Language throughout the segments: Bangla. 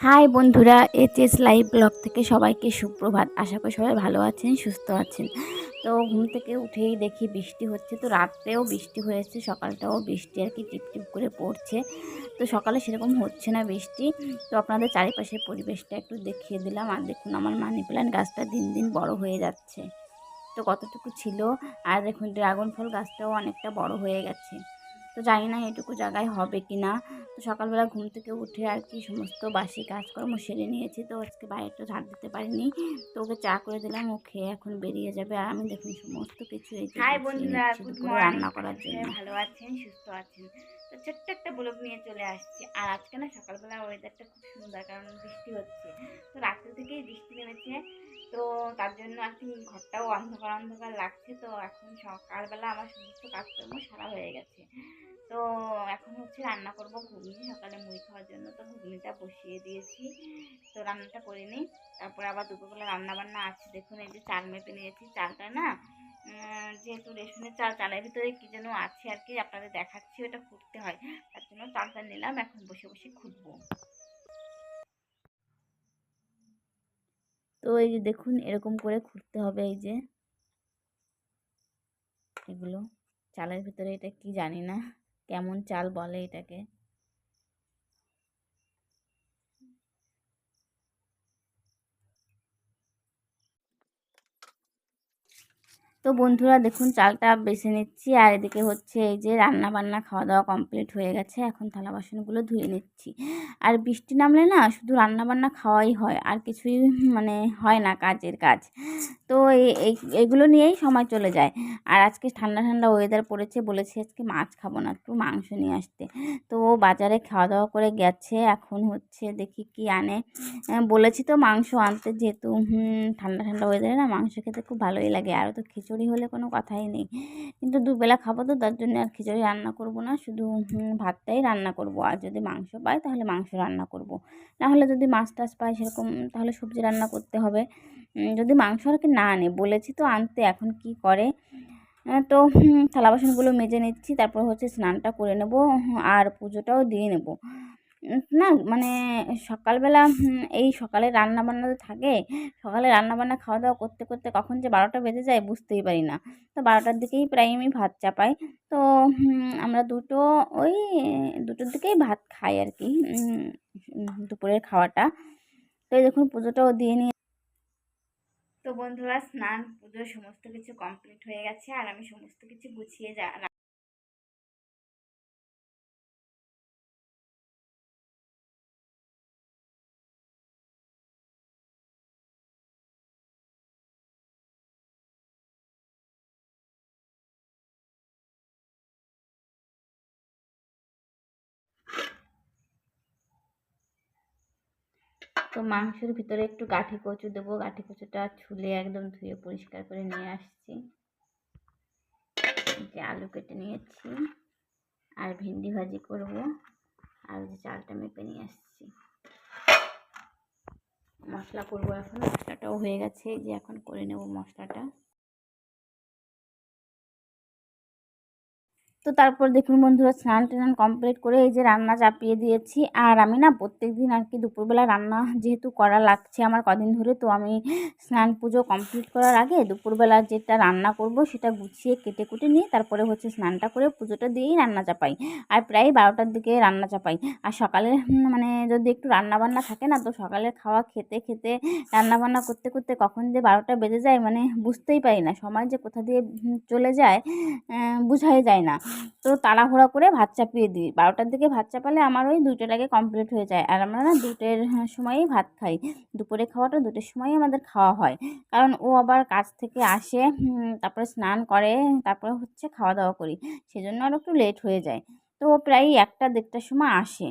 হাই বন্ধুরা এইচএস লাইভ ব্লগ থেকে সবাইকে সুপ্রভাত। আশা করি সবাই ভালো আছেন, সুস্থ আছেন। তো ঘুম থেকে উঠেই দেখি বৃষ্টি হচ্ছে। তো রাত্রেও বৃষ্টি হয়েছে, সকালটাও বৃষ্টি আর কি টিপটিপ করে পড়ছে। তো সকালে সেরকম হচ্ছে না বৃষ্টি। তো আপনাদের চারিপাশের পরিবেশটা একটু দেখিয়ে দিলাম। আর দেখুন, আমার মানি প্ল্যান্ট গাছটা দিন দিন বড় হয়ে যাচ্ছে। তো কতটুকু ছিল? আর দেখুন ড্রাগন ফল গাছটাও অনেকটা বড় হয়ে গেছে। তো জানি না এটুকু জায়গায় হবে কি না তো সকালবেলা ঘুম থেকে উঠে আর কি সমস্ত বাসি কাজকর্ম সেরে নিয়েছি। তো আজকে বাইরেটা ঝাড় দিতে পারিনি। তো ওকে চা করে দিলাম ও খেয়ে এখন বেরিয়ে যাবে। আর আমি দেখুন সমস্ত কিছু হাই বন্ধুরা গুড রান্না করার জন্য। ভালো আছেন সুস্থ আছেন? তো ছোট্ট একটা ব্লগ নিয়ে চলে আসছি। আর আজকে না সকালবেলা ওয়েদারটা খুব সুন্দর কারণ বৃষ্টি হচ্ছে। তো রাত্রে থেকেই বৃষ্টি নেমেছে। তো তার জন্য আর কি ঘরটাও অন্ধকার অন্ধকার লাগছে। তো এখন সকালবেলা আমার সমস্ত কাজকর্ম সারা হয়ে গেছে। তো এখন হচ্ছে রান্না করব ঘুগনি, সকালে মুড়ি খাওয়ার জন্য। তো ঘুগনিটা বসিয়ে দিয়েছি। তো রান্নাটা করে নিই। তারপর আবার দুপুরবেলা রান্না বান্না আছে। দেখুন, এই যে চাল মেপে নিয়েছি। চালটা না যেহেতু রেশনের চাল, চালের ভিতরে কি যেন আছে আর কি, আপনাদের দেখাচ্ছি, ওটা খুঁড়তে হয়। তার জন্য চালটা নিলাম, এখন বসে বসে খুঁজবো তো এই যে দেখুন, এরকম করে খুঁড়তে হবে এই যে। এগুলো, চালের ভিতরে এটা কি জানি না। কেমন চাল বলে এটাকে? তো বন্ধুরা দেখুন, চালটা বেছে নিচ্ছি। আর এদিকে হচ্ছে এই যে রান্না বান্না খাওয়া দাওয়া কমপ্লিট হয়ে গেছে। এখন থালা বাসনগুলো ধুয়ে নিচ্ছি। আর বৃষ্টি নামলে না শুধু রান্না বান্না খাওয়াই হয়, আর কিছুই মানে হয় না কাজের কাজ। তো এই- এগুলো নিয়েই সময় চলে যায়। আর আজকে ঠান্ডা ঠান্ডা ওয়েদার পড়েছে, বলেছে আজকে মাছ খাব না, একটু মাংস নিয়ে আসতে। তো বাজারে খাওয়া দাওয়া করে গেছে, এখন হচ্ছে দেখি কি আনে। বলেছি তো মাংস আনতে, যেহেতু ঠান্ডা ঠান্ডা ওয়েদারে না মাংস খেতে খুব ভালোই লাগে। আরও তো খিচুড়ি হলে কোনো কথাই নেই। কিন্তু দুবেলা খাব তো, তার জন্য আর খিচুড়ি রান্না করব না, শুধু ভাতটাই রান্না করব। আর যদি মাংস পাই, তাহলে মাংস রান্না করব। না হলে যদি মাছ টাছ পাই সেরকম, তাহলে সবজি রান্না করতে হবে। যদি মাংস আর কি না আনে বলেছি তো আনতে, এখন কি করে? তো থালা বাসনগুলো মেজে নিচ্ছি, তারপর হচ্ছে স্নানটা করে নেব, আর পুজোটাও দিয়ে নেব। না মানে সকালবেলা এই সকালে রান্না বান্না তো থাকে। সকালে রান্না বান্না খাওয়া দাওয়া করতে করতে কখন যে বারোটা বেজে যায় বুঝতেই পারি না। তো বারোটার দিকেই প্রায় আমি ভাত চাপাই। তো আমরা দুটো ওই, দুটোর দিকেই ভাত খাই আর কি দুপুরের খাওয়াটা। তো এই দেখুন পুজোটাও দিয়ে নিয়ে তো বন্ধুরা, স্নান, পুজো সমস্ত কিছু কমপ্লিট হয়ে গেছে, আর আমি সমস্ত কিছু গুছিয়ে যা তো মাংসের ভিতরে একটু গাঠি কচু দেবো। গাঠি কচুটা ছুলে একদম ধুয়ে পরিষ্কার করে নিয়ে আসছি। যে আলু কেটে নিয়েছি আর ভেন্ডি ভাজি করব। আর যে চালটা মেপে নিয়ে আসছি। মশলা করব এখন। মশলাটাও হয়ে গেছে। যে এখন করে নেব মশলাটা। তো তারপর দেখুন বন্ধুরা, স্নান টান কমপ্লিট করে এই যে রান্না চাপিয়ে দিয়েছি। আর আমি না প্রত্যেক দিন আর কি দুপুরবেলা রান্না যেহেতু করা লাগছে আমার কদিন ধরে, তো আমি স্নান পুজো কমপ্লিট করার আগে দুপুরবেলা যেটা রান্না করব সেটা গুছিয়ে কেটে কুটে নিয়ে তারপরে হচ্ছে স্নানটা করে পুজোটা দিয়েই রান্না চাপাই। আর প্রায় বারোটার দিকে রান্না চাপাই। আর সকালে মানে যদি একটু রান্না বান্না থাকে না, তো সকালের খাওয়া খেতে খেতে রান্না বান্না করতে করতে কখন যে বারোটা বেজে যায় মানে বুঝতেই পারি না। সময় যে কোথা দিয়ে চলে যায় বোঝাই যায় না। তো তাড়াহুড়া করে ভাত চাপিয়ে দিই। বারোটার দিকে ভাত চাপালে আমার ওই দুটোর আগে কমপ্লিট হয়ে যায়। আর আমরা না দুটোর সময়ই ভাত খাই। দুপুরে খাওয়াটা দুটোর সময়ই আমাদের খাওয়া হয়। কারণ ও আবার কাজ থেকে আসে তারপরে স্নান করে, তারপরে হচ্ছে খাওয়া দাওয়া করি। সেজন্য আরও একটু লেট হয়ে যায়। তো প্রায় একটা, দেড়টার সময় আসে।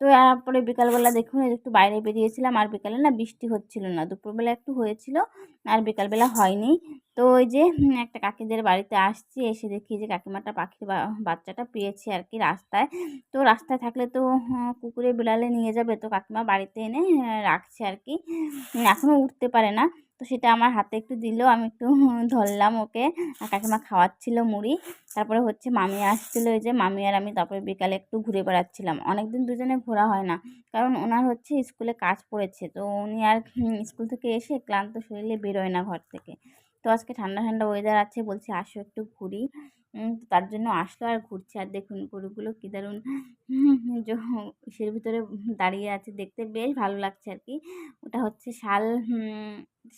তো তারপরে বিকালবেলা দেখুন একটু বাইরে বেরিয়েছিলাম। আর বিকালে না বৃষ্টি হচ্ছিল না। দুপুরবেলা একটু হয়েছিল, আর বিকালবেলা হয়নি। তো ওই যে একটা কাকিদের বাড়িতে আসছি, এসে দেখি যে কাকিমাটা পাখির বাচ্চাটা পেয়েছে আর কি রাস্তায়। তো রাস্তায় থাকলে তো কুকুরে বিড়ালে নিয়ে যাবে। তো কাকিমা বাড়িতে এনে রাখছে আর কি এখনও উঠতে পারে না। তো সেটা আমার হাতে একটু দিল, আমি একটু ধরলাম ওকে। আর কাকিমা খাওয়াচ্ছিল মুড়ি। তারপরে হচ্ছে মামি আসছিল, এই যে মামি আর আমি তারপরে বিকালে একটু ঘুরে বেড়াচ্ছিলাম। অনেক দিন দুজনে ঘোরা হয় না, কারণ ওনার হচ্ছে স্কুলে কাজ পড়েছে। তো উনি আর স্কুল থেকে এসে ক্লান্ত শরীরে বেরোয় না ঘর থেকে। তো আজকে ঠান্ডা ঠান্ডা ওয়েদার আছে বলছি আসো একটু ঘুরি। তার জন্য আসলো আর ঘুরছে। আর দেখুন গরুগুলো কী দারুণ সের ভিতরে দাঁড়িয়ে আছে। দেখতে বেশ ভালো লাগছে আর কি। ওটা হচ্ছে শাল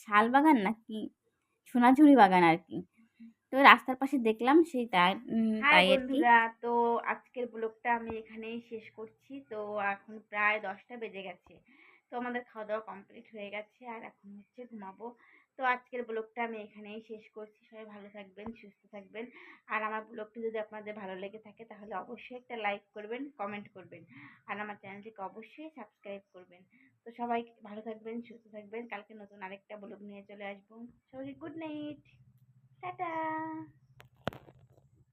শাল বাগান না কি সোনাঝুরি বাগান আর কি। তো রাস্তার পাশে দেখলাম সেই তাই তাই বন্ধুরা তো আজকের ব্লগটা আমি এখানেই শেষ করছি। তো এখন প্রায় দশটা বেজে গেছে। তো আমাদের খাওয়া দাওয়া কমপ্লিট হয়ে গেছে আর এখন হচ্ছে ঘুমাবো। তো আজকের ব্লগটা আমি এখানেই শেষ করছি। সবাই ভালো থাকবেন, সুস্থ থাকবেন। আর আমার ব্লগটি যদি আপনাদের ভালো লেগে থাকে তাহলে অবশ্যই একটা লাইক করবেন কমেন্ট করবেন। আর আমার চ্যানেলটিকে অবশ্যই সাবস্ক্রাইব করবেন। তো সবাই ভালো থাকবেন, সুস্থ থাকবেন। কালকে নতুন আরেকটা ব্লগ নিয়ে চলে আসব। সবাইকে গুড নাইট